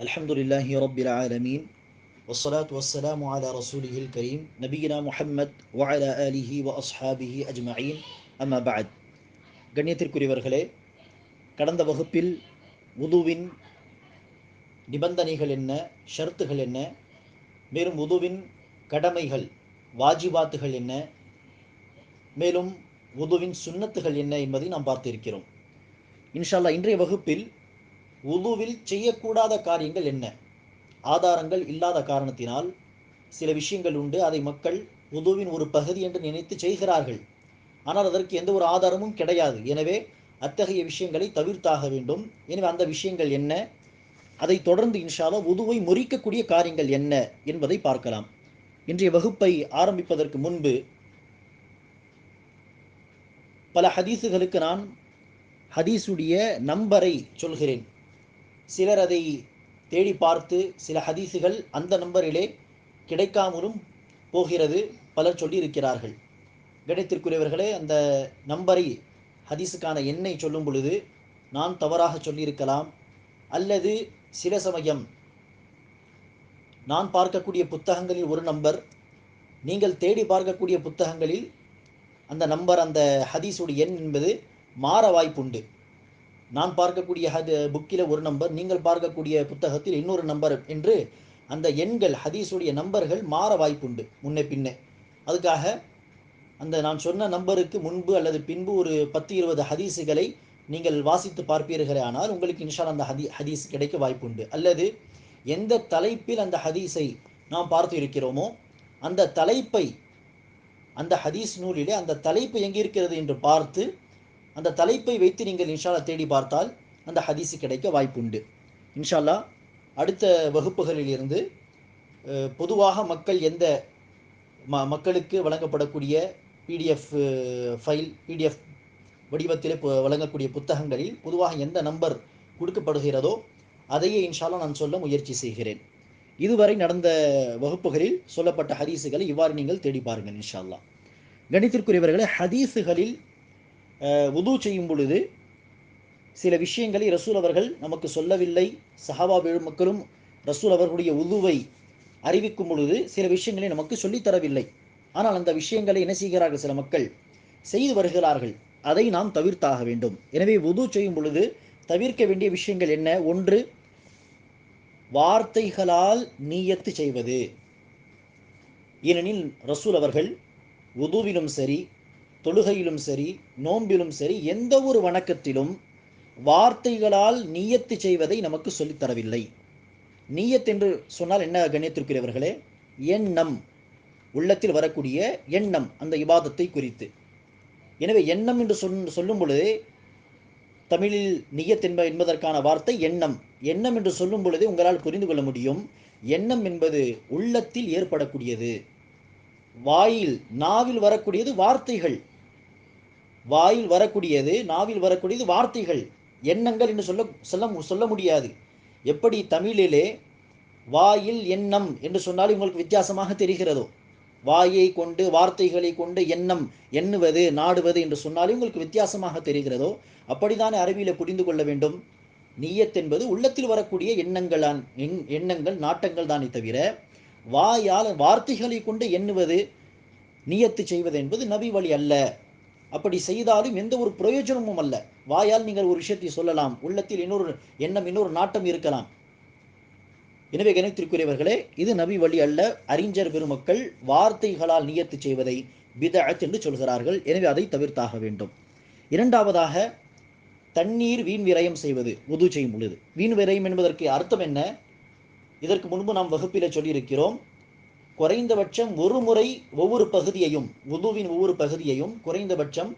الحمد لله رب العالمين والصلاة والسلام على رسوله الكريم نبينا محمد وعلى آله وأصحابه أجمعين أما بعد கண்ணியத்திற்குரியவர்களே கடந்த வகுப்பில் உதுவின் நிபந்தனைகள் என்ன ஷர்த்துகள் என்ன மேலும் உதுவின் கடமைகள் வாஜிபாத்துகள் என்ன மேலும் உதுவின் சுன்னத்துகள் என்ன என்பதை நாம் பார்த்திருக்கிறோம் இன்ஷால்லா இன்றைய வகுப்பில் உதுவில் செய்யக்கூடாத காரியங்கள் என்ன? ஆதாரங்கள் இல்லாத காரணத்தினால் சில விஷயங்கள் உண்டு. அதை மக்கள் உதுவின் ஒரு பகுதி என்று நினைத்து செய்கிறார்கள். ஆனால் அதற்கு எந்த ஒரு ஆதாரமும் கிடையாது. எனவே அத்தகைய விஷயங்களை தவிர்த்தாக வேண்டும். எனவே அந்த விஷயங்கள் என்ன? அதை தொடர்ந்து இன்ஷாலா உதுவை முறிக்கக்கூடிய காரியங்கள் என்ன என்பதை பார்க்கலாம். இன்றைய வகுப்பை ஆரம்பிப்பதற்கு முன்பு பல ஹதீஸுகளுக்கு நான் ஹதீஸுடைய நம்பரை சொல்கிறேன். சிலர் அதை தேடி பார்த்து சில ஹதீஸுகள் அந்த நம்பரிலே கிடைக்காமலும் போகிறது. பலர் சொல்லியிருக்கிறார்கள். கணித்திற்குரியவர்களே அந்த நம்பரை ஹதீஸுக்கான எண்ணை சொல்லும் பொழுது நான் தவறாக சொல்லியிருக்கலாம். அல்லது சில சமயம் நான் பார்க்கக்கூடிய புத்தகங்களில் ஒரு நம்பர் நீங்கள் தேடி பார்க்கக்கூடிய புத்தகங்களில் அந்த நம்பர் அந்த ஹதீஸுடைய எண் என்பது மாற வாய்ப்புண்டு. நான் பார்க்கக்கூடிய ஹது புக்கில் ஒரு நம்பர் நீங்கள் பார்க்கக்கூடிய புத்தகத்தில் இன்னொரு நம்பர் என்று அந்த எண்கள் ஹதீஸுடைய நம்பர்கள் மாற வாய்ப்புண்டு முன்னே பின்னே. அதுக்காக அந்த நான் சொன்ன நம்பருக்கு முன்பு அல்லது பின்பு ஒரு பத்து இருபது ஹதீஸுகளை நீங்கள் வாசித்து பார்ப்பீர்களே ஆனால் உங்களுக்கு இன்ஷால் அந்த ஹதி ஹதீஸ் கிடைக்க வாய்ப்புண்டு. அல்லது எந்த தலைப்பில் அந்த ஹதீஸை நாம் பார்த்து இருக்கிறோமோ அந்த தலைப்பை அந்த ஹதீஸ் நூலிலே அந்த தலைப்பு எங்கே இருக்கிறது என்று பார்த்து அந்த தலைப்பை வைத்து நீங்கள் இன்ஷால்லா தேடி பார்த்தால் அந்த ஹதீஸு கிடைக்க வாய்ப்புண்டு. இன்ஷால்லா அடுத்த வகுப்புகளில் இருந்து பொதுவாக மக்கள் எந்த ம மக்களுக்கு வழங்கப்படக்கூடிய பிடிஎஃப் ஃபைல் பிடிஎஃப் வடிவத்தில் வழங்கக்கூடிய புத்தகங்களில் பொதுவாக எந்த நம்பர் கொடுக்கப்படுகிறதோ அதையே இன்ஷால்லா நான் சொல்ல முயற்சி செய்கிறேன். இதுவரை நடந்த வகுப்புகளில் சொல்லப்பட்ட ஹதீஸுகளை இவ்வாறு நீங்கள் தேடி பாருங்கள் இன்ஷால்லா கணித்திற்குரியவர்களை ஹதீஸுகளில் உது செய்யும் பொழுது சில விஷயங்களை ரசூல் அவர்கள் நமக்கு சொல்லவில்லை. சஹாபா மக்களும் ரசூல் அவர்களுடைய உதுவை அறிவிக்கும் பொழுது சில விஷயங்களை நமக்கு சொல்லித்தரவில்லை ஆனால் அந்த விஷயங்களை என்ன செய்கிறார்கள் சில மக்கள்? செய்து வருகிறார்கள். அதை நாம் தவிர்த்தாக வேண்டும். எனவே உது செய்யும் பொழுது தவிர்க்க வேண்டிய விஷயங்கள் என்ன? ஒன்று வார்த்தைகளால் நீயத்து செய்வது. ஏனெனில் ரசூல் அவர்கள் உதுவிலும் சரி தொழுகையிலும் சரி நோம்பிலும் சரி எந்த ஒரு வணக்கத்திலும் வார்த்தைகளால் நீயத்து செய்வதை நமக்கு சொல்லித்தரவில்லை நீயத் என்று சொன்னால் என்ன கண்ணியத்திற்குரியவர்களே? எண்ணம். உள்ளத்தில் வரக்கூடிய எண்ணம் அந்த இபாதத்தை குறித்து. எனவே எண்ணம் என்று சொல் சொல்லும் பொழுது தமிழில் நீயத் என்ப என்பதற்கான வார்த்தை எண்ணம். எண்ணம் என்று சொல்லும் பொழுது உங்களால் புரிந்து கொள்ள முடியும் எண்ணம் என்பது உள்ளத்தில் ஏற்படக்கூடியது. வாயில் நாவில் வரக்கூடியது வார்த்தைகள். வாயில் வரக்கூடியது நாவில் வரக்கூடியது வார்த்தைகள் எண்ணங்கள் என்று சொல்ல சொல்ல சொல்ல முடியாது. எப்படி? தமிழிலே வாயில் எண்ணம் என்று சொன்னால் உங்களுக்கு வித்தியாசமாக தெரிகிறதோ வாயை கொண்டு வார்த்தைகளை கொண்டு எண்ணம் எண்ணுவது நாடுவது என்று சொன்னாலும் உங்களுக்கு வித்தியாசமாக தெரிகிறதோ அப்படித்தானே அறிவியலை புரிந்து கொள்ள வேண்டும்? நீயத் என்பது உள்ளத்தில் வரக்கூடிய எண்ணங்களான் எண்ணங்கள் நாட்டங்கள் தானே தவிர வாயால் வார்த்தைகளை கொண்டு எண்ணுவது நீயத்து செய்வது என்பது நபி வழி அல்ல. அப்படி செய்தாலும் எந்த ஒரு பிரயோஜனமும் அல்ல. வாயால் நீங்கள் ஒரு விஷயத்தை சொல்லலாம். உள்ளத்தில் இன்னொரு எண்ணம் இன்னொரு நாட்டம் இருக்கலாம். எனவே கணித்திற்குரியவர்களே இது நபி வழி அல்ல. அறிஞர் பெருமக்கள் வார்த்தைகளால் நியத்து செய்வதை பிதஅத் என்று சொல்கிறார்கள். எனவே அதை தவிர்த்தாக வேண்டும். இரண்டாவதாக தண்ணீர் வீண் விரயம் செய்வது உது செய்யும் பொழுது. வீண் விரயம் என்பதற்கு அர்த்தம் என்ன? இதற்கு முன்பு நாம் வகுப்பில் சொல்லியிருக்கிறோம். குறைந்தபட்சம் ஒரு முறை ஒவ்வொரு பகுதியையும் உதுவின் ஒவ்வொரு பகுதியையும் குறைந்தபட்சம்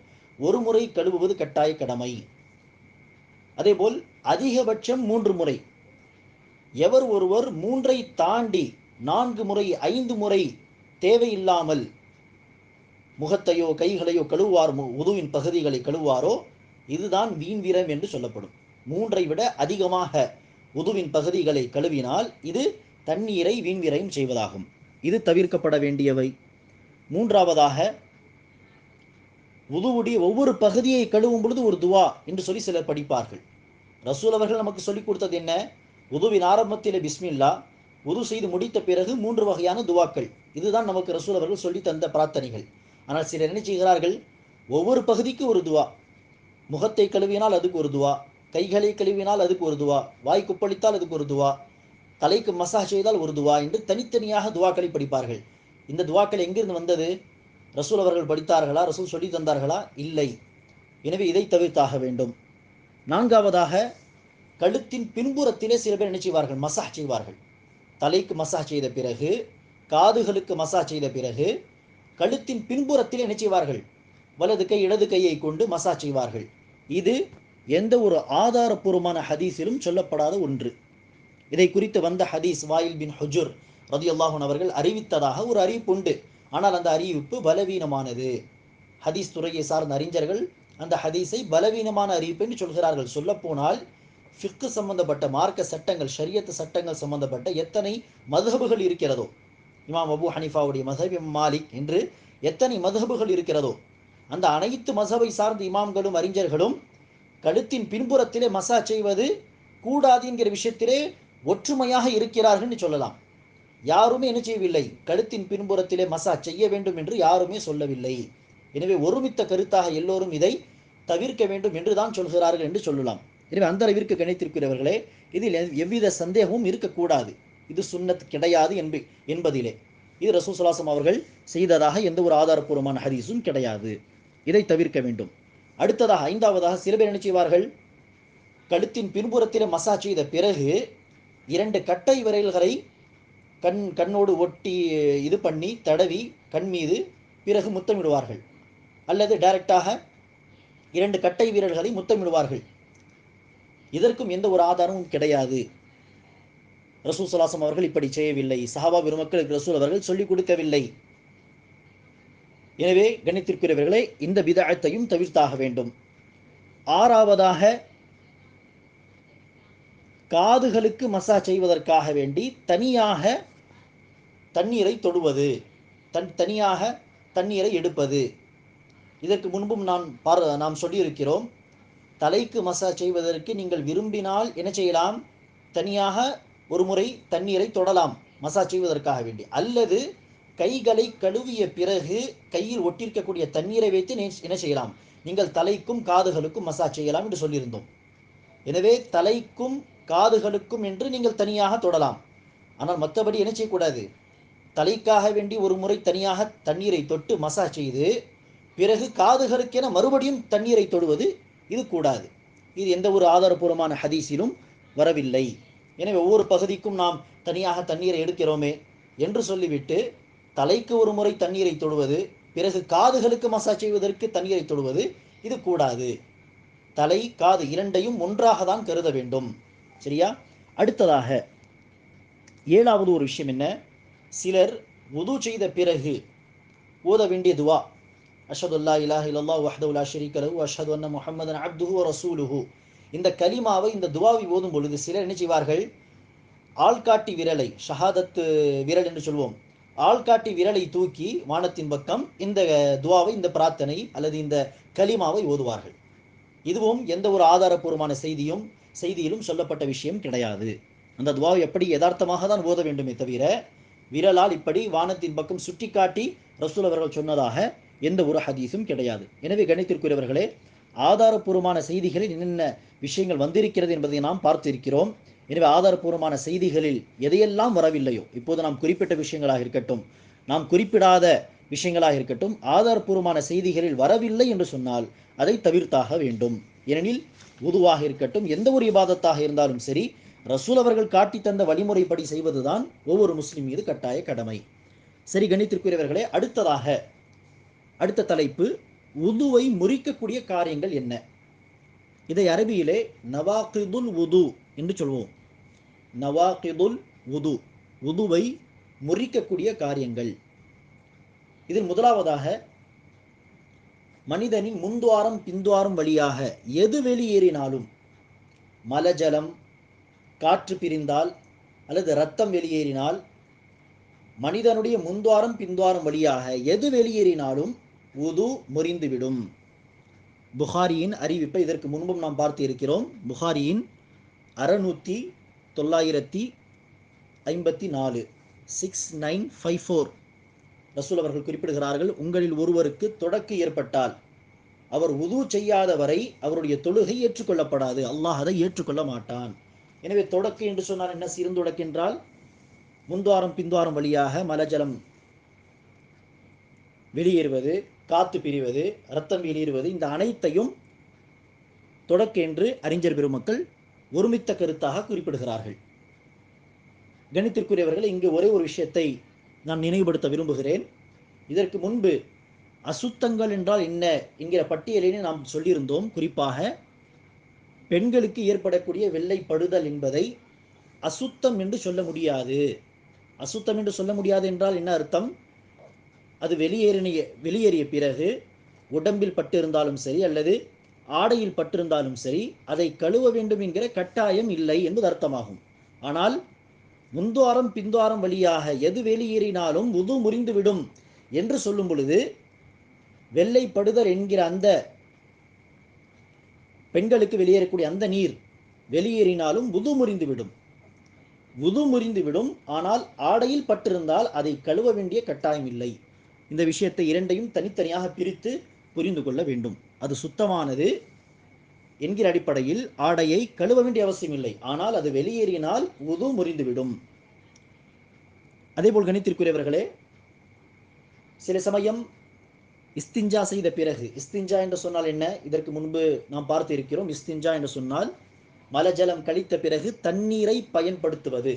ஒரு முறை கழுவுவது கட்டாய கடமை. அதேபோல் அதிகபட்சம் மூன்று முறை. எவர் ஒருவர் மூன்றை தாண்டி நான்கு முறை ஐந்து முறை தேவையில்லாமல் முகத்தையோ கைகளையோ கழுவார் உதுவின் பகுதிகளை கழுவாரோ இதுதான் வீண் வீரம் என்று சொல்லப்படும். மூன்றை விட அதிகமாக உதுவின் பகுதிகளை கழுவினால் இது தண்ணீரை வீண்வீரையும் செய்வதாகும். இது தவிர்க்கப்பட வேண்டியவை. மூன்றாவதாக உதுவுடைய ஒவ்வொரு பகுதியை கழுவும் பொழுது ஒரு துவா என்று சொல்லி சிலர் படிப்பார்கள். ரசூல் அவர்கள் நமக்கு சொல்லிக் கொடுத்தது என்ன? உதுவின் ஆரம்பத்தில் பிஸ்மில்லா உது செய்து முடித்த பிறகு மூன்று வகையான துவாக்கள். இதுதான் நமக்கு ரசூல் அவர்கள் சொல்லி தந்த பிரார்த்தனைகள். ஆனால் சிலர் என்ன செய்கிறார்கள்? ஒவ்வொரு பகுதிக்கு ஒரு துவா. முகத்தை கழுவினால் அதுக்கு ஒரு துவா. கைகளை கழுவினால் அதுக்கு ஒரு துவா. வாய் குப்பளித்தால் அதுக்கு ஒரு துவா. தலைக்கு மசாஜ் செய்தால் ஒரு துவா என்று தனித்தனியாக துவாக்களை படிப்பார்கள். இந்த துவாக்கள் எங்கிருந்து வந்தது? ரசூல் அவர்கள் படித்தார்களா? ரசூல் சொல்லி தந்தார்களா? இல்லை. எனவே இதை தவிர்த்தாக வேண்டும். நான்காவதாக கழுத்தின் பின்புறத்திலே சில பேர் என்ன செய்வார்கள்? மசாஜ் செய்வார்கள். தலைக்கு மசாஜ் செய்த பிறகு காதுகளுக்கு மசாஜ் செய்த பிறகு கழுத்தின் பின்புறத்தில் என்ன செய்வார்கள்? வலது கை இடது கையை கொண்டு மசாஜ் செய்வார்கள். இது எந்த ஒரு ஆதாரபூர்வமான ஹதீஸிலும் சொல்லப்படாத ஒன்று. இதை குறித்து வந்த ஹதீஸ் வாயில் பின் ஹுஜுர் ரதியுல்லாஹன் அவர்கள் அறிவித்ததாக ஒரு அறிவிப்பு உண்டு. ஆனால் அந்த அறிவிப்பு பலவீனமானது. ஹதீஸ் துறையை சார்ந்த அறிஞர்கள் அந்த ஹதீஸை பலவீனமான அறிவிப்பு என்று சொல்கிறார்கள். சொல்லப்போனால் ஃபிக்கு சம்பந்தப்பட்ட மார்க்க சட்டங்கள் ஷரியத்து சட்டங்கள் சம்பந்தப்பட்ட எத்தனை மதகுகள் இருக்கிறதோ இமாம் அபு ஹனிஃபாவுடைய மதஹப் மாலிக் என்று எத்தனை மதகுகள் இருக்கிறதோ அந்த அனைத்து மசபை சார்ந்த இமாம்களும் அறிஞர்களும் கழுத்தின் பின்புறத்திலே மசாஜ் செய்வது கூடாது என்கிற விஷயத்திலே ஒற்றுமையாக இருக்கிறார்கள் என்று சொல்லலாம். யாருமே என்ன செய்யவில்லை. கழுத்தின் பின்புறத்திலே மசாஜ் செய்ய வேண்டும் என்று யாருமே சொல்லவில்லை. எனவே ஒருமித்த கருத்தாக எல்லோரும் இதை தவிர்க்க வேண்டும் என்று தான் சொல்கிறார்கள் என்று சொல்லலாம். எனவே அந்த அளவிற்கு கணித்திருக்கிறவர்களே இதில் எவ்வித சந்தேகமும் இருக்கக்கூடாது. இது சுன்னத் கிடையாது என்ப என்பதிலே. இது ரசூசலாசம் அவர்கள் செய்ததாக எந்த ஒரு ஆதாரப்பூர்வமான ஹதீஸும் கிடையாது. இதை தவிர்க்க வேண்டும். அடுத்ததாக ஐந்தாவதாக சில பேர் என்ன செய்வார்கள்? கழுத்தின் பின்புறத்திலே மசாஜ் செய்த பிறகு இரண்டு கட்டை விரல்களை கண் கண்ணோடு ஒட்டி இது பண்ணி தடவி கண் மீது பிறகு முத்தமிடுவார்கள். அல்லது டைரக்டாக இரண்டு கட்டை வீரர்களை முத்தமிடுவார்கள். இதற்கும் எந்த ஒரு ஆதாரமும் கிடையாது. ரசூல் சலாசம் அவர்கள் இப்படி செய்யவில்லை. சஹாபா பெருமக்களுக்கு ரசூல் அவர்கள் சொல்லிக் கொடுக்கவில்லை. எனவே கணித்திருக்கிறவர்களே இந்த விதத்தையும் தவிர்த்தாக வேண்டும். ஆறாவதாக காதுகளுக்கு மசாஜ் செய்வதற்காக வேண்டி தனியாக தண்ணீரை தொடுவது. தன் தனியாக தண்ணீரை எடுப்பது. இதற்கு முன்பும் நான் பார் நாம் சொல்லியிருக்கிறோம் தலைக்கு மசாஜ் செய்வதற்கு நீங்கள் விரும்பினால் என்ன செய்யலாம்? தனியாக ஒரு முறை தண்ணீரை தொடலாம் மசாஜ் செய்வதற்காக வேண்டி. அல்லது கைகளை கழுவிய பிறகு கையில் ஒட்டிருக்கக்கூடிய தண்ணீரை வைத்து என்ன செய்யலாம்? நீங்கள் தலைக்கும் காதுகளுக்கும் மசாஜ் செய்யலாம் என்று சொல்லியிருந்தோம். எனவே தலைக்கும் காதுகளுக்கும் என்று நீங்கள் தனியாக தொடலாம். ஆனால் மற்றபடி என்ன செய்யக்கூடாது? தலைக்காக வேண்டி ஒரு முறை தனியாக தண்ணீரை தொட்டு மசாஜ் செய்து பிறகு காதுகளுக்கென மறுபடியும் தண்ணீரை தொடுவது இது கூடாது. இது எந்த ஒரு ஆதாரபூர்வமான ஹதீஸிலும் வரவில்லை. எனவே ஒவ்வொரு பகுதிக்கும் நாம் தனியாக தண்ணீரை எடுக்கிறோமே என்று சொல்லிவிட்டு தலைக்கு ஒரு முறை தண்ணீரை தொடுவது பிறகு காதுகளுக்கு மசாஜ் செய்வதற்கு தண்ணீரை தொடுவது இது கூடாது. தலை காது இரண்டையும் ஒன்றாக தான் கருத வேண்டும். சரியா? அடுத்ததாக ஏழாவது ஒரு விஷயம் என்ன? சிலர் உது செய்த பிறகு ஓத வேண்டிய துவா. அஷதுல்லா இலாஹ் இல்லா வஹதுல்லா ஷரீக் அஷது அன்ன முஹம்மதன் அப்துஹு ரசூலுஹு. இந்த கலிமாவை இந்த துவாவை ஓதும் பொழுது சிலர் என்ன செய்வார்கள்? ஆள்காட்டி விரலை ஷஹாதத்து விரல் என்று சொல்வோம். ஆள்காட்டி விரலை தூக்கி வானத்தின் பக்கம் இந்த துவாவை இந்த பிரார்த்தனை அல்லது இந்த கலிமாவை ஓதுவார்கள். இதுவும் எந்த ஒரு ஆதாரபூர்வமான செய்தியும் செய்தியிலும் சொல்லப்பட்ட விஷயம் கிடையாது. அந்த துவாவை எப்படி யதார்த்தமாக தான் ஓத வேண்டுமே தவிர விரலால் இப்படி வானத்தின் பக்கம் சுட்டிக்காட்டி ரசூல் அவர்கள் சொன்னதாக எந்த ஒரு ஹதீஸும் கிடையாது. எனவே கணித்திற்குரியவர்களே ஆதாரபூர்வமான செய்திகளில் என்னென்ன விஷயங்கள் வந்திருக்கிறது என்பதை நாம் பார்த்திருக்கிறோம். எனவே ஆதாரபூர்வமான செய்திகளில் எதையெல்லாம் வரவில்லையோ இப்போது நாம் குறிப்பிட்ட விஷயங்களாக இருக்கட்டும் நாம் குறிப்பிடாத விஷயங்களாக இருக்கட்டும் ஆதாரபூர்வமான செய்திகளில் வரவில்லை என்று சொன்னால் அதை தவிர்த்தாக வேண்டும். ஏனெனில் உதுவாக இருக்கட்டும் எந்த ஒரு இபாதத்தாக இருந்தாலும் சரி ரசூல் அவர்கள் காட்டி தந்த வழிமுறைப்படி செய்வதுதான் ஒவ்வொரு முஸ்லிம் மீது கட்டாய கடமை. சரி கணித்திற்குரியவர்களே அடுத்ததாக அடுத்த தலைப்பு உதுவை முறிக்கக்கூடிய காரியங்கள் என்ன? இதை அரபியிலே நவாக்கிதுல் உது என்று சொல்வோம். நவாக்கிதுல் உது உதுவை முறிக்கக்கூடிய காரியங்கள். இதில் முதலாவதாக மனிதனின் முன்துவாரம் பின்துவாரம் வழியாக எது வெளியேறினாலும் மலஜலம் காற்று பிரிந்தால் அல்லது ரத்தம் வெளியேறினால் மனிதனுடைய முன்துவாரம் பின்துவாரம் வழியாக எது வெளியேறினாலும் உது முறிந்துவிடும். புகாரியின் அறிவிப்பை இதற்கு முன்பும் நாம் பார்த்து இருக்கிறோம். புகாரியின் அறநூற்றி தொள்ளாயிரத்தி ஐம்பத்தி நாலு six nine five four Rasool அவர்கள் குறிப்பிடுகிறார்கள் உங்களில் ஒருவருக்கு தொடக்கு ஏற்பட்டால் அவர் உது செய்யாத வரை அவருடைய தொழுகை ஏற்றுக்கொள்ளப்படாது. அல்லாஹ் அதை ஏற்றுக்கொள்ள மாட்டான். எனவே தொடக்கு என்று சொன்னால் என்ன? சிறுந்தொடக்கு தொடக்கென்றால் முன்துவாரம் பின்துவாரம் வழியாக மலஜலம் வெளியேறுவது காத்து பிரிவது ரத்தம் வெளியேறுவது இந்த அனைத்தையும் தொடக்கு என்று அறிஞர் பெருமக்கள் ஒருமித்த கருத்தாக குறிப்பிடுகிறார்கள். கணித்திற்குரியவர்கள் இங்கு ஒரே ஒரு விஷயத்தை நான் நினைவுபடுத்த விரும்புகிறேன். இதற்கு முன்பு அசுத்தங்கள் என்றால் என்ன என்கிற பட்டியலினை நாம் சொல்லியிருந்தோம். குறிப்பாக பெண்களுக்கு ஏற்படக்கூடிய வெள்ளை படுதல் என்பதை அசுத்தம் என்று சொல்ல முடியாது. அசுத்தம் என்று சொல்ல முடியாது என்றால் என்ன அர்த்தம்? அது வெளியேறிய வெளியேறிய பிறகு உடம்பில் பட்டிருந்தாலும் சரி அல்லது ஆடையில் பட்டிருந்தாலும் சரி அதை கழுவ வேண்டும் என்கிற கட்டாயம் இல்லை என்பது அர்த்தமாகும். ஆனால் முந்துவாரம் பின்துவாரம் வழியாக எது வெளியேறினாலும் உது முறிந்துவிடும் என்று சொல்லும் பொழுது வெள்ளைப்படுதல் என்கிற அந்த பெண்களுக்கு வெளியேறக்கூடிய அந்த நீர் வெளியேறினாலும் உது முறிந்துவிடும். உது முறிந்துவிடும் ஆனால் ஆடையில் பட்டிருந்தால் அதை கழுவ வேண்டிய கட்டாயம் இல்லை. இந்த விஷயத்தை இரண்டையும் தனித்தனியாக பிரித்து புரிந்து கொள்ள வேண்டும். அது சுத்தமானது என்கிற அடிப்படையில் ஆடையை கழுவ வேண்டிய அவசியம் இல்லை. ஆனால் அது வெளியேறினால் உது முறிந்துவிடும். அதேபோல் கணித்திற்குரியவர்களே சில சமயம் இஸ்திஞ்சா செய்த பிறகு இஸ்திஞ்சா என்று சொன்னால் என்ன? இதற்கு முன்பு நாம் பார்த்து இருக்கிறோம் இஸ்திஞ்சா என்று சொன்னால் மலஜலம் கழித்த பிறகு தண்ணீரை பயன்படுத்துவது.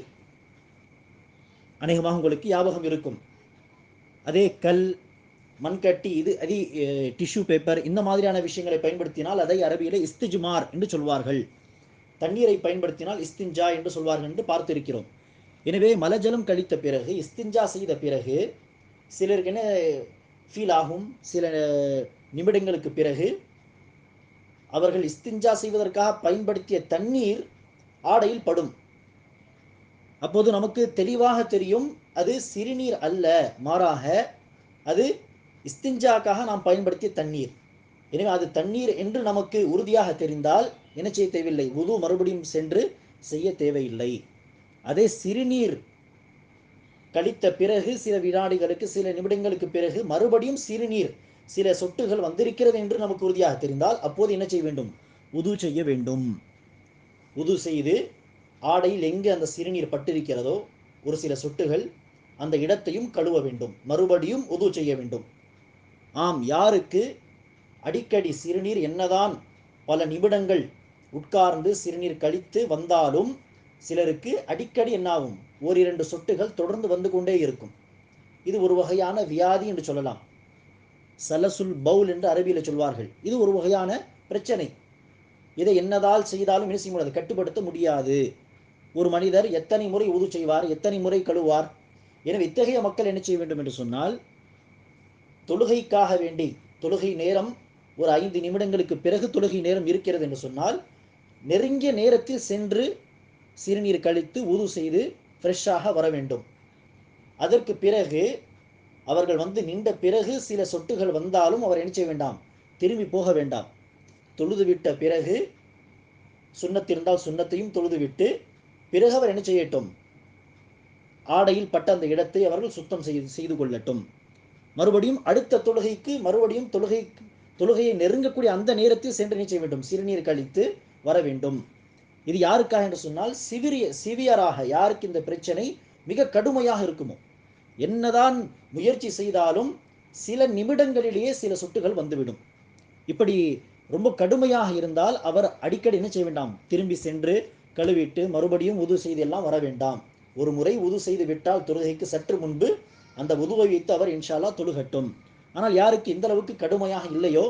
அநேகமாக உங்களுக்கு ஞாபகம் இருக்கும். அதே கல் மண்கட்டி இது அதி டிஷ்யூ பேப்பர் இந்த மாதிரியான விஷயங்களை பயன்படுத்தினால் அதை அரபியிலே இஸ்திஜுமார் என்று சொல்வார்கள். தண்ணீரை பயன்படுத்தினால் இஸ்திஞ்சா என்று சொல்வார்கள் என்று பார்த்திருக்கிறோம். எனவே மலஜலம் கழித்த பிறகு இஸ்திஞ்சா செய்த பிறகு சிலருக்கு என்ன ஃபீல் ஆகும்? சில நிமிடங்களுக்கு பிறகு அவர்கள் இஸ்திஞ்சா செய்வதற்காக பயன்படுத்திய தண்ணீர் ஆடையில் படும். அப்போது நமக்கு தெளிவாக தெரியும் அது சிறுநீர் அல்ல மாறாக அது இஸ்திஞ்சாக்காக நாம் பயன்படுத்திய தண்ணீர். எனவே அது தண்ணீர் என்று நமக்கு உறுதியாக தெரிந்தால் என்ன செய்ய தேவையில்லை? உது மறுபடியும் சென்று செய்ய தேவையில்லை. அதே சிறுநீர் கழித்த பிறகு சில வினாடிகளுக்கு சில நிமிடங்களுக்கு பிறகு மறுபடியும் சிறுநீர் சில சொட்டுகள் வந்திருக்கிறது என்று நமக்கு உறுதியாக தெரிந்தால் அப்போது என்ன செய்ய வேண்டும்? உது செய்ய வேண்டும். உது செய்து ஆடையில் எங்கு அந்த சிறுநீர் பட்டிருக்கிறதோ ஒரு சில சொட்டுகள் அந்த இடத்தையும் கழுவ வேண்டும். மறுபடியும் உது செய்ய வேண்டும். ஆம் யாருக்கு? அடிக்கடி சிறுநீர் என்னதான் பல நிமிடங்கள் உட்கார்ந்து சிறுநீர் கழித்து வந்தாலும் சிலருக்கு அடிக்கடி என்னாகும்? ஓரிரண்டு சொட்டுகள் தொடர்ந்து வந்து கொண்டே இருக்கும். இது ஒரு வகையான வியாதி என்று சொல்லலாம். சலசுல் பவுல் என்று அரபியில் சொல்வார்கள். இது ஒரு வகையான பிரச்சனை. இதை என்னதால் செய்தாலும் என்ன செய்ய முடியாது? கட்டுப்படுத்த முடியாது. ஒரு மனிதர் எத்தனை முறை உது செய்வார்? எத்தனை முறை கழுவார்? எனவே இத்தகைய மக்கள் என்ன செய்ய வேண்டும் என்று சொன்னால் தொழுகைக்காக வேண்டி தொழுகை நேரம் ஒரு ஐந்து நிமிடங்களுக்கு பிறகு தொழுகை நேரம் இருக்கிறது என்று சொன்னால் நெருங்கிய நேரத்தில் சென்று சிறுநீர் கழித்து உது செய்து ஃப்ரெஷ்ஷாக வர வேண்டும். அதற்கு பிறகு அவர்கள் வந்து நின்ற பிறகு சில சொட்டுகள் வந்தாலும் அவர் என்ன செய்ய வேண்டாம்? திரும்பி போக வேண்டாம். தொழுது விட்ட பிறகு சுண்ணத்திருந்தால் சுண்ணத்தையும் தொழுது விட்டு பிறகு அவர் என்ன செய்யட்டும்? ஆடையில் பட்ட அந்த இடத்தை அவர்கள் சுத்தம் செய்து செய்து கொள்ளட்டும். மறுபடியும் அடுத்த தொழுகைக்கு மறுபடியும் தொழுகை தொழுகையை நெருங்கக்கூடிய அந்த நேரத்தில் சென்று என்ன வேண்டும். சிறுநீர் கழித்து வர வேண்டும். இது யாருக்காக என்று சொன்னால் சிவிரிய சிவியராக யாருக்கு இந்த பிரச்சனை மிக கடுமையாக இருக்குமோ? என்னதான் முயற்சி செய்தாலும் சில நிமிடங்களிலேயே சில சொட்டுகள் வந்துவிடும். இப்படி ரொம்ப கடுமையாக இருந்தால் அவர் அடிக்கடி என்ன செய்ய வேண்டாம்? திரும்பி சென்று கழுவிட்டு மறுபடியும் உது செய்து எல்லாம் வர வேண்டாம். ஒரு முறை உது செய்து விட்டால் தொழுகைக்கு சற்று முன்பு அந்த உதுவை வைத்து அவர் இன்ஷால்லா தொழுகட்டும். ஆனால் யாருக்கு எந்த அளவுக்கு கடுமையாக இல்லையோ?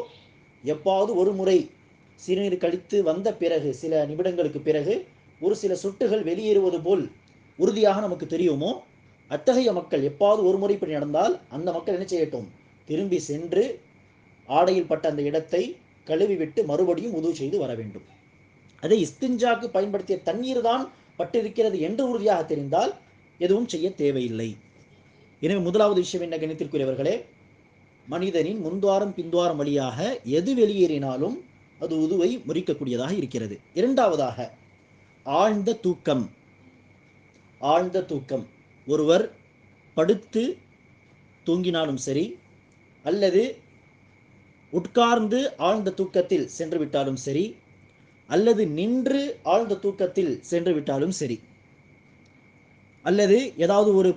எப்பாவது ஒரு முறை சிறுநீர் கழித்து வந்த பிறகு சில நிமிடங்களுக்கு பிறகு ஒரு சில சொட்டுகள் வெளியேறுவது போல் உறுதியாக நமக்கு தெரியுமோ? அத்தகைய மக்கள் எப்பாவது ஒரு முறை இப்படி நடந்தால் அந்த மக்கள் என்ன செய்யட்டும்? திரும்பி சென்று ஆடையில் பட்ட அந்த இடத்தை கழுவிவிட்டு மறுபடியும் உதவு செய்து வர வேண்டும். அதை இஸ்திஞ்சாக்கு பயன்படுத்திய தண்ணீர் தான் பட்டிருக்கிறது என்று உறுதியாக தெரிந்தால் எதுவும் செய்ய தேவையில்லை. எனவே முதலாவது விஷயம் என்ன கணித்திற்குரியவர்களே? மனிதனின் முன்துவாரம் பின்துவாரம் வழியாக எது வெளியேறினாலும் அது உதுவை முறிக்கக்கூடியதாக இருக்கிறது. இரண்டாவதாக ஆழ்ந்த தூக்கம். ஆழ்ந்த தூக்கம். ஒருவர் படுத்து தூங்கினாலும் சரி அல்லது உட்கார்ந்து ஆழ்ந்த தூக்கத்தில் சென்று விட்டாலும் சரி அல்லது நின்று ஆழ்ந்த தூக்கத்தில் சென்று விட்டாலும் சரி அல்லது ஏதாவது ஒரு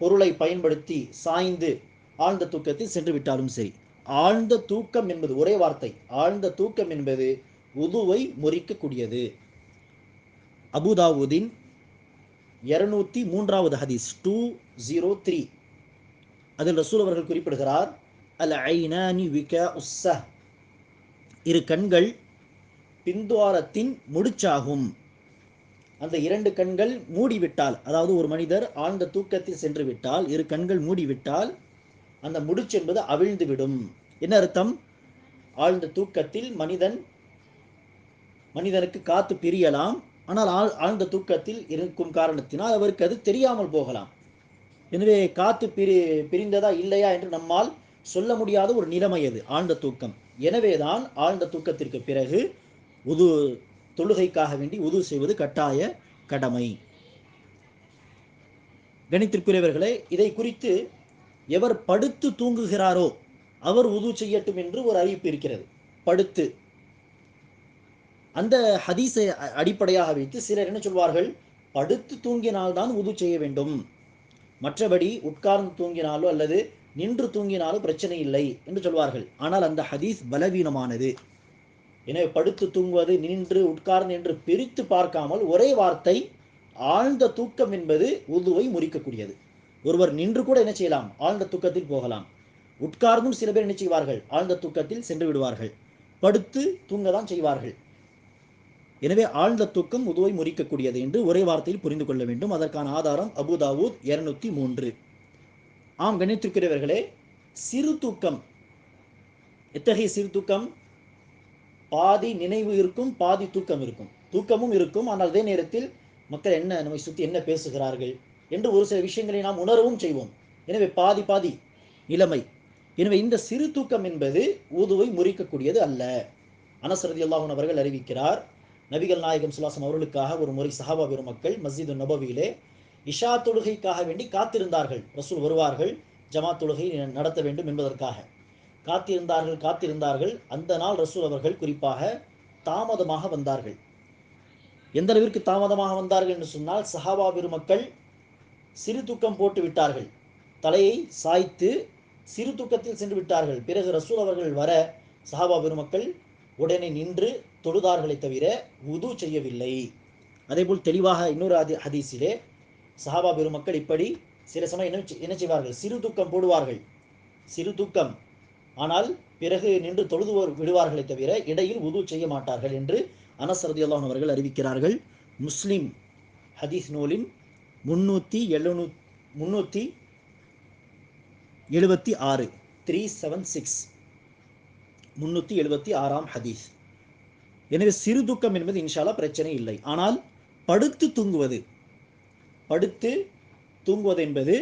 பொருளை பயன்படுத்தி சாய்ந்து ஆழ்ந்த தூக்கத்தில் சென்று விட்டாலும் சரி. ஆழ்ந்த தூக்கம் என்பது ஒரே வார்த்தை. ஆழ்ந்த தூக்கம் என்பது உதுவை முறிக்கக்கூடியது. அபுதாவுதீன் இருநூத்தி மூன்றாவது ஹதீஸ் டூ ஜீரோ த்ரீ அதில் ரசூல் அவர்கள் குறிப்பிடுகிறார் அல் ஐனானி விக உஸ்ஸ இரு கண்கள் பிந்துவாரத்தின் முடிச்சாகும். அந்த இரண்டு கண்கள் மூடிவிட்டால் அதாவது ஒரு மனிதர் ஆழ்ந்த தூக்கத்தில் சென்று விட்டால் இரு கண்கள் மூடிவிட்டால் அந்த முடிச்சு என்பது அவிழ்ந்து விடும் என்ன அர்த்தம்? ஆழ்ந்த தூக்கத்தில் மனிதன் மனிதனுக்கு காத்து பிரியலாம். ஆனால் ஆழ் ஆழ்ந்த தூக்கத்தில் இருக்கும் காரணத்தினால் அவருக்கு அது தெரியாமல் போகலாம். எனவே காத்து பிரி பிரிந்ததா இல்லையா என்று நம்மால் சொல்ல முடியாத ஒரு நிலைமை அது ஆழ்ந்த தூக்கம். எனவேதான் ஆழ்ந்த தூக்கத்திற்கு பிறகு உது தொழுகைக்காக வேண்டி உதவு செய்வது கட்டாய கடமை. கணித்திற்குரியவர்களே இதை குறித்து எவர் படுத்து தூங்குகிறாரோ அவர் உது செய்யட்டும் என்று ஒரு அறிவிப்பு இருக்கிறது. படுத்து. அந்த ஹதீஸை அடிப்படையாக வைத்து சிலர் என்ன சொல்வார்கள்? படுத்து தூங்கினால்தான் உது செய்ய வேண்டும். மற்றபடி உட்கார்ந்து தூங்கினாலோ அல்லது நின்று தூங்கினாலோ பிரச்சனை இல்லை என்று சொல்வார்கள். ஆனால் அந்த ஹதீஸ் பலவீனமானது. எனவே படுத்து தூங்குவது நின்று உட்கார்ந்து என்று பிரித்து பார்க்காமல் ஒரே வார்த்தை ஆழ்ந்த தூக்கம் என்பது உதுவை முறிக்கக்கூடியது. ஒருவர் நின்று கூட என்ன செய்யலாம்? ஆழ்ந்த தூக்கத்தில் போகலாம். உட்கார்ந்தும் சில பேர் என்ன செய்வார்கள்? ஆழ்ந்த தூக்கத்தில் சென்று விடுவார்கள். படுத்து தூங்க தான் செய்வார்கள். எனவே ஆழ்ந்த தூக்கம் உதுவை முறிக்கக்கூடியது என்று ஒரே வார்த்தையில் புரிந்து கொள்ள வேண்டும். அதற்கான ஆதாரம் அபுதாவூத் இருநூத்தி மூன்று. ஆம் கணித்திருக்கிறவர்களே சிறு தூக்கம். எத்தகைய சிறு தூக்கம்? பாதி நினைவு இருக்கும் பாதி தூக்கம் இருக்கும். தூக்கமும் இருக்கும் ஆனால் அதே நேரத்தில் மக்கள் என்ன நம்மை சுற்றி என்ன பேசுகிறார்கள் என்று ஒரு சில விஷயங்களை நாம் உணரவும் செய்வோம். எனவே பாதி பாதி நிலைமை எனவே இந்த சிறு தூக்கம் என்பது ஊதுவை முறிக்கக்கூடியது அல்ல. அனசரதி அல்லாஹன் அவர்கள் அறிவிக்கிறார் நபிகள் நாயகம் சுல்லாசம் அவர்களுக்காக ஒரு முறை சஹாபா பெருமக்கள் மஸ்ஜிது நபவியிலே இஷா தொழுகைக்காக வேண்டி காத்திருந்தார்கள். ரசூல் வருவார்கள் ஜமா தொழுகை நடத்த வேண்டும் என்பதற்காக. காத்திருந்தார்கள் காத்திருந்தார்கள். அந்த நாள் ரசூல் அவர்கள் குறிப்பாக தாமதமாக வந்தார்கள். எந்த அளவிற்கு தாமதமாக வந்தார்கள் என்று சொன்னால் சஹாபா பெருமக்கள் சிறு தூக்கம் போட்டு விட்டார்கள். தலையை சாய்த்து சிறு தூக்கத்தில் சென்று விட்டார்கள். பிறகு ரசூல் அவர்கள் வர சஹாபா பெருமக்கள் உடனே நின்று தொழுதார்களை தவிர உது செய்யவில்லை. அதேபோல் தெளிவாக இன்னொரு அதி ஹதீஸிலே சஹாபா பெருமக்கள் இப்படி சில சமயம் என்ன என்ன செய்வார்கள்? சிறு தூக்கம் போடுவார்கள். சிறு தூக்கம் ஆனால் பிறகு நின்று தொழுதுவோர் விடுவார்களை விடுவார்களே தவிர இடையில் உது செய்ய மாட்டார்கள் என்று அனஸ் ரதியல்லாஹு அவர்கள் அறிவிக்கிறார்கள். முஸ்லிம் ஹதீஸ் நூலின் முன்னூற்றி எழுநூ முன்னூற்றி எழுபத்தி ஆறு த்ரீ செவன் சிக்ஸ் முன்னூற்றி எழுபத்தி ஆறாம் ஹதீஸ். எனவே சிறு துக்கம் என்பது இன்ஷாலா பிரச்சனை இல்லை. ஆனால் படுத்து தூங்குவது படுத்து தூங்குவது என்பது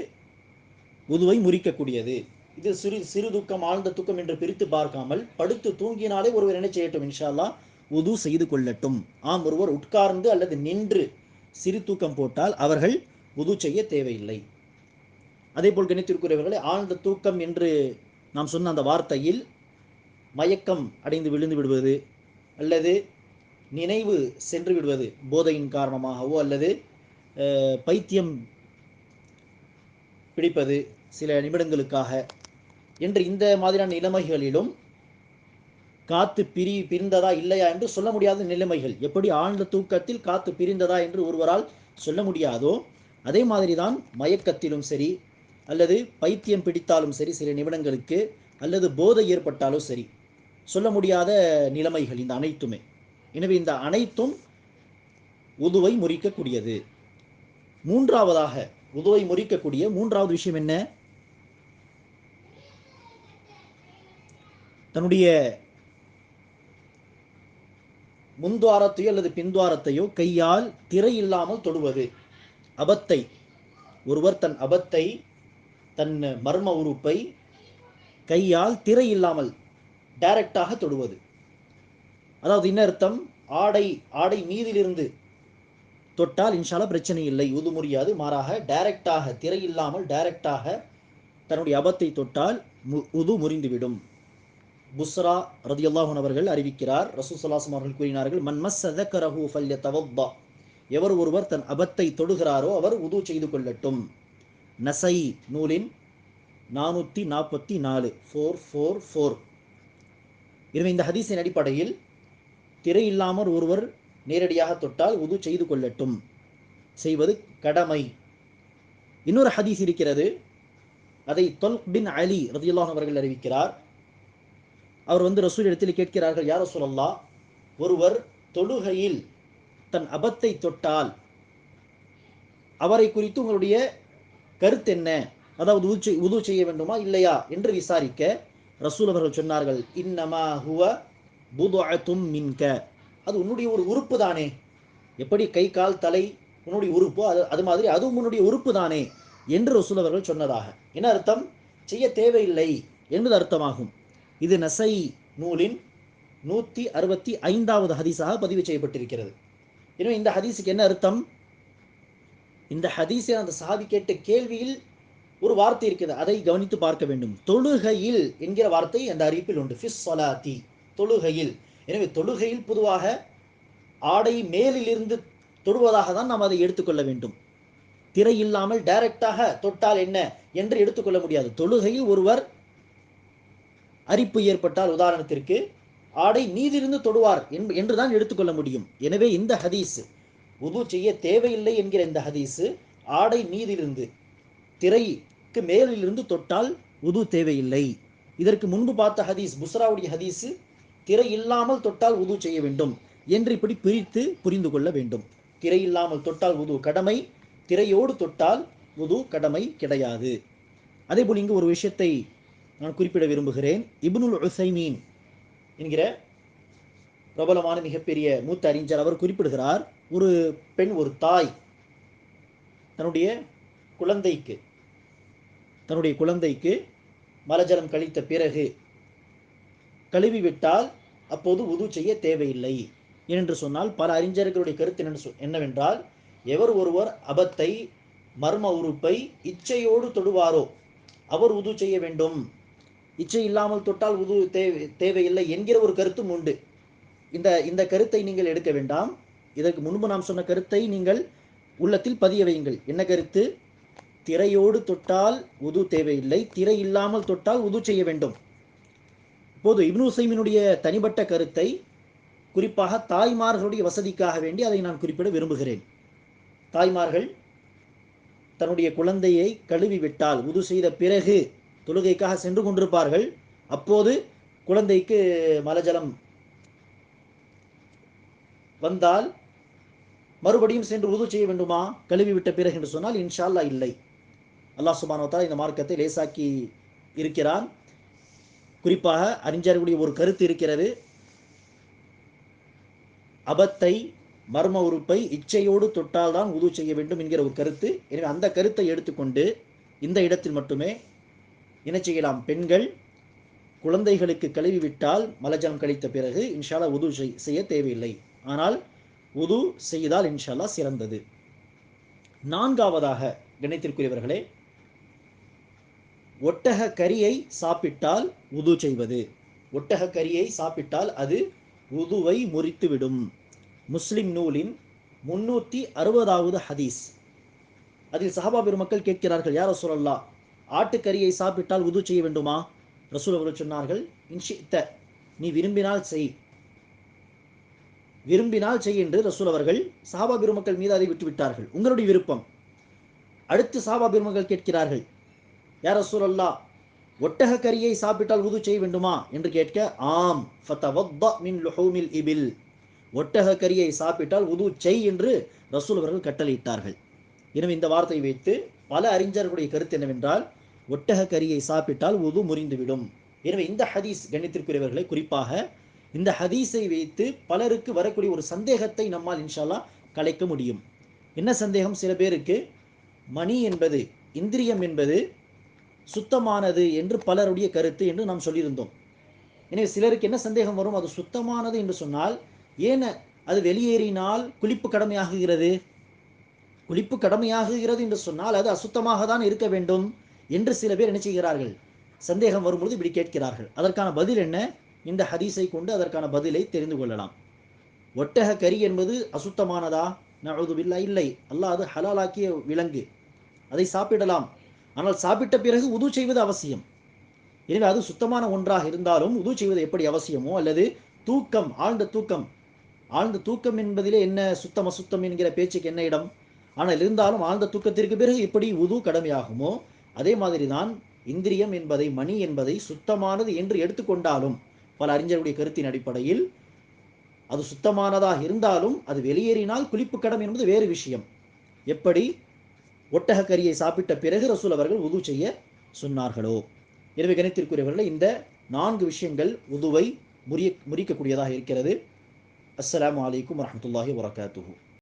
உதுவை முறிக்கக்கூடியது. இது சிறு சிறு தூக்கம் ஆழ்ந்த தூக்கம் என்று பிரித்து பார்க்காமல் படுத்து தூங்கினாலே ஒருவர் என்ன செய்யட்டும் இன்ஷால்லா உது செய்து கொள்ளட்டும். ஆம் ஒருவர் உட்கார்ந்து அல்லது நின்று சிறு தூக்கம் போட்டால் அவர்கள் உது செய்ய தேவையில்லை. அதே போல் கணித்திருக்கிறவர்களை ஆழ்ந்த தூக்கம் என்று நாம் சொன்ன அந்த வார்த்தையில் மயக்கம் அடைந்து விழுந்து விடுவது அல்லது நினைவு சென்று விடுவது போதையின் காரணமாகவோ அல்லது பைத்தியம் பிடிப்பது சில நிமிடங்களுக்காக என்று இந்த மாதிரியான நிலைமைகளிலும் காத்து பிரி பிரிந்ததா இல்லையா என்று சொல்ல முடியாத நிலைமைகள். எப்படி ஆழ்ந்த தூக்கத்தில் காத்து பிரிந்ததா என்று ஒருவரால் சொல்ல முடியாதோ அதே மாதிரி தான் மயக்கத்திலும் சரி அல்லது பைத்தியம் பிடித்தாலும் சரி சில நிமிடங்களுக்கு அல்லது போதை ஏற்பட்டாலும் சரி சொல்ல முடியாத நிலைமைகள் இந்த அனைத்துமே. எனவே இந்த அனைத்தும் உதுவை முறிக்கக்கூடியது. மூன்றாவதாக உதுவை முறிக்கக்கூடிய மூன்றாவது விஷயம் என்ன? தன்னுடைய முன்துவாரத்தையோ அல்லது பின்துவாரத்தையோ கையால் திரை இல்லாமல் தொடுவது. அபத்தை. ஒருவர் தன் அபத்தை தன் மர்ம உறுப்பை கையால் திரை இல்லாமல் டைரக்டாக தொடுவது. அதாவது என்ன அர்த்தம்? ஆடை ஆடை மீதிலிருந்து தொட்டால் இன்ஷால பிரச்சனை இல்லை உது முடியாது. மாறாக டைரக்டாக திரை இல்லாமல் டைரக்டாக தன்னுடைய அபத்தை தொட்டால் மு- உது முறிந்துவிடும். புஸ்ரா ரதியல்லாஹன் அவர்கள் அறிவிக்கிறார். ரசூசல்லாசம் அவர்கள் கூறினார்கள் மன் மஸ் சதக்கரஹு ஃபல்ய தவப்பா எவர் ஒருவர் தன் அபத்தை தொடுகிறாரோ அவர் உது செய்து கொள்ளட்டும். நசை நூலின் நானூற்றி நாற்பத்தி நாலு ஃபோர் ஃபோர் ஃபோர் எனவே இந்த ஹதீஸின் அடிப்படையில் திரை இல்லாமல் ஒருவர் நேரடியாக தொட்டால் உது செய்து கொள்ளட்டும். செய்வது கடமை. இன்னொரு ஹதீஸ் இருக்கிறது. அதை தொல் பின் அலி ரதியுல்லாஹ் அவர்கள் அறிவிக்கிறார். அவர் வந்து ரசூல் இடத்தில் கேட்கிறார்கள் யார் சொல்லல்லா ஒருவர் தொழுகையில் தன் அபத்தை தொட்டால் அவரை குறித்து உங்களுடைய கருத்து என்ன? அதாவது உது செய்- உது செய்ய வேண்டுமா இல்லையா? என்று விசாரிக்க ரசூல் அவர்கள் சொன்னார்கள் இன்னமா ஹுவ புதுஅத்தும் மின்க. அது உன்னுடைய ஒரு உறுப்பு தானே. எப்படி கை கால் தலை உன்னுடைய உறுப்போ அது அது மாதிரி அதுவும் உன்னுடைய உறுப்பு தானே என்று ரசூல் அவர்கள் சொன்னதாக. என்ன அர்த்தம்? செய்ய தேவையில்லை என்பது அர்த்தமாகும். இது நசை நூலின் நூற்றி அறுபத்தி ஐந்தாவது ஹதீஸாக பதிவு செய்யப்பட்டிருக்கிறது. எனவே இந்த ஹதீஸுக்கு என்ன அர்த்தம்? இந்த ஹதீஸை அந்த சாதி கேட்ட கேள்வியில் ஒரு வார்த்தை இருக்குது. அதை கவனித்து பார்க்க வேண்டும். தொழுகையில் என்கிற வார்த்தை அந்த அறிவிப்பில் உண்டு. ஃபிஸ் சொலாத்தி தொழுகையில். எனவே தொழுகையில் பொதுவாக ஆடை மேலிலிருந்து தொடுவதாக தான் நாம் அதை எடுத்துக்கொள்ள வேண்டும். திரை இல்லாமல் டைரக்டாக தொட்டால் என்ன? என்று எடுத்துக்கொள்ள முடியாது. தொழுகையில் ஒருவர் அரிப்பு ஏற்பட்டால் உதாரணத்திற்கு ஆடை மீதிருந்து தொடுவார் என்றுதான் எடுத்துக்கொள்ள முடியும். எனவே இந்த ஹதீஸ் உது செய்ய தேவையில்லை என்கிற இந்த ஹதீஸு ஆடை மீதிலிருந்து திரைக்கு மேலிலிருந்து தொட்டால் உது தேவையில்லை. இதற்கு முன்பு பார்த்த ஹதீஸ் புஸ்ராவுடைய ஹதீஸு திரை இல்லாமல் தொட்டால் உது செய்ய வேண்டும் என்று இப்படி பிரித்து புரிந்து கொள்ள வேண்டும். திரை இல்லாமல் தொட்டால் உது கடமை திரையோடு தொட்டால் உது கடமை கிடையாது. அதேபோல் இங்கு ஒரு விஷயத்தை நான் குறிப்பிட விரும்புகிறேன். இப்னுல் உசைமீன் என்கிற பிரபலமான மிகப்பெரிய மூத்த அறிஞர் அவர் குறிப்பிடுகிறார் ஒரு பெண் ஒரு தாய் தன்னுடைய குழந்தைக்கு தன்னுடைய குழந்தைக்கு மலஜலம் கழித்த பிறகு கழுவி விட்டால் அப்போது உது செய்ய தேவையில்லை ஏனென்று சொன்னால் பல அறிஞர்களுடைய கருத்து சொ- என்னவென்றால் எவர் ஒருவர் அபத்தை மர்ம உறுப்பை இச்சையோடு தொடுவாரோ அவர் உது செய்ய வேண்டும். இச்சை இல்லாமல் தொட்டால் உது தேவை தேவையில்லை என்கிற ஒரு கருத்தும் உண்டு. இந்த இந்த கருத்தை நீங்கள் எடுக்க வேண்டாம். இதற்கு முன்பு நாம் சொன்ன கருத்தை நீங்கள் உள்ளத்தில் பதிய வையுங்கள். என்ன கருத்து? திரையோடு தொட்டால் உது தேவையில்லை திரை இல்லாமல் தொட்டால் உது செய்ய வேண்டும். இப்போது இப்னு உசைமினுடைய தனிப்பட்ட கருத்தை குறிப்பாக தாய்மார்களுடைய வசதிக்காக வேண்டி அதை நான் குறிப்பிட விரும்புகிறேன். தாய்மார்கள் தன்னுடைய குழந்தையை கழுவி விட்டால் உது செய்த பிறகு தொழுகைக்காக சென்று கொண்டிருப்பார்கள். அப்போது குழந்தைக்கு மலஜலம் வந்தால் மறுபடியும் சென்று உதவு செய்ய வேண்டுமா? கழுவி விட்ட பிறகு என்று சொன்னால் இன்ஷால்லா இல்லை. அல்லாஹ் சுபானோ இந்த மார்க்கத்தை லேசாக்கி இருக்கிறான். குறிப்பாக அறிஞர்களுடைய ஒரு கருத்து இருக்கிறது. அபத்தை மர்ம உறுப்பை இச்சையோடு தொட்டால்தான் உதவு செய்ய வேண்டும் என்கிற ஒரு கருத்து. எனவே அந்த கருத்தை எடுத்துக்கொண்டு இந்த இடத்தில் மட்டுமே என்ன செய்யலாம்? பெண்கள் குழந்தைகளுக்கு கழுவி விட்டால் மலஜலம் கழித்த பிறகு இன்ஷால்லா உது செய்- செய்ய தேவையில்லை. ஆனால் உது செய்தால் இன்ஷால்லா சிறந்தது. நான்காவதாக கணித்திற்குரியவர்களே ஒட்டக கரியை சாப்பிட்டால் உது செய்வது. ஒட்டக கரியை சாப்பிட்டால் அது உதுவை முறித்துவிடும். முஸ்லிம் நூலின் முன்னூற்றி அறுபதாவது ஹதீஸ். அதில் சஹாபா பெருமக்கள் கேட்கிறார்கள் யார சொல்லலாம் ஆட்டுக்கறியை சாப்பிட்டால் உது செய்ய வேண்டுமா? ரசூல் அவர்கள் சொன்னார்கள் இன்ஷித்த நீ விரும்பினால் செய். விரும்பினால் செய் என்று ரசூல் அவர்கள் சாபா பெருமக்கள் மீது அதை விட்டுவிட்டார்கள் உங்களுடைய விருப்பம். அடுத்து சாபா பெருமக்கள் கேட்கிறார்கள் யார் ரசூல் அல்லா ஒட்டக கரியை சாப்பிட்டால் உது செய்ய வேண்டுமா? என்று கேட்க ஆம் மின் லுஹூமில் இபில். ஒட்டக கரியை சாப்பிட்டால் உது செய் என்று ரசூல் அவர்கள் கட்டளையிட்டார்கள். எனவே இந்த வார்த்தையை வைத்து பல அறிஞர்களுடைய கருத்து என்னவென்றால் ஒட்டக கரியை சாப்பிட்டால் உது முறிந்துவிடும். எனவே இந்த ஹதீஸ் கணித்திற்குரியவர்களை குறிப்பாக இந்த ஹதீஸை வைத்து பலருக்கு வரக்கூடிய ஒரு சந்தேகத்தை நம்மால் இன்ஷால்லா கலைக்க முடியும். என்ன சந்தேகம்? சில பேருக்கு மணி என்பது இந்திரியம் என்பது சுத்தமானது என்று பலருடைய கருத்து என்று நாம் சொல்லியிருந்தோம். எனவே சிலருக்கு என்ன சந்தேகம் வரும்? அது சுத்தமானது என்று சொன்னால் ஏன் அது வெளியேறினால் குளிப்பு கடமையாகுகிறது? குளிப்பு கடமையாகுகிறது என்று சொன்னால் அது அசுத்தமாக தான் இருக்க வேண்டும். என்று சில பேர் என்ன செய்கிறார்கள்? சந்தேகம் வரும்பொழுது இப்படி கேட்கிறார்கள். அதற்கான பதில் என்ன? இந்த ஹதீஸை கொண்டு அதற்கான பதிலை தெரிந்து கொள்ளலாம். ஒட்டக கறி என்பது அசுத்தமானதா? நழுதுவில்லா இல்லை. அல்லாஹ் அது ஹலாலாக்கிய விலங்கு. அதை சாப்பிடலாம். ஆனால் சாப்பிட்ட பிறகு உது செய்வது அவசியம். எனவே அது சுத்தமான ஒன்றாக இருந்தாலும் உது செய்வது எப்படி அவசியமோ? அல்லது தூக்கம் ஆழ்ந்த தூக்கம். ஆழ்ந்த தூக்கம் என்பதிலே என்ன சுத்தம் அசுத்தம் என்கிற பேச்சுக்கு என்ன இடம்? ஆனால் இருந்தாலும் ஆழ்ந்த தூக்கத்திற்கு பிறகு எப்படி உது கடமையாகுமோ? அதே மாதிரி தான் இந்திரியம் என்பதை மணி என்பதை சுத்தமானது என்று எடுத்துக்கொண்டாலும் பல அறிஞருடைய கருத்தின் அடிப்படையில் அது சுத்தமானதாக இருந்தாலும் அது வெளியேறினால் குளிப்பு கடம் என்பது வேறு விஷயம். எப்படி? ஒட்டக கரியை சாப்பிட்ட பிறகு ரசூல் அவர்கள் உது செய்ய சொன்னார்களோ? எனவே கணித்திற்குரியவர்கள் இந்த நான்கு விஷயங்கள் உதுவை முறிய முறிக்கக்கூடியதாக இருக்கிறது. அஸ்லாம் அலைக்கும் வரஹ்மத்துல்லாஹி வரகாத்துஹு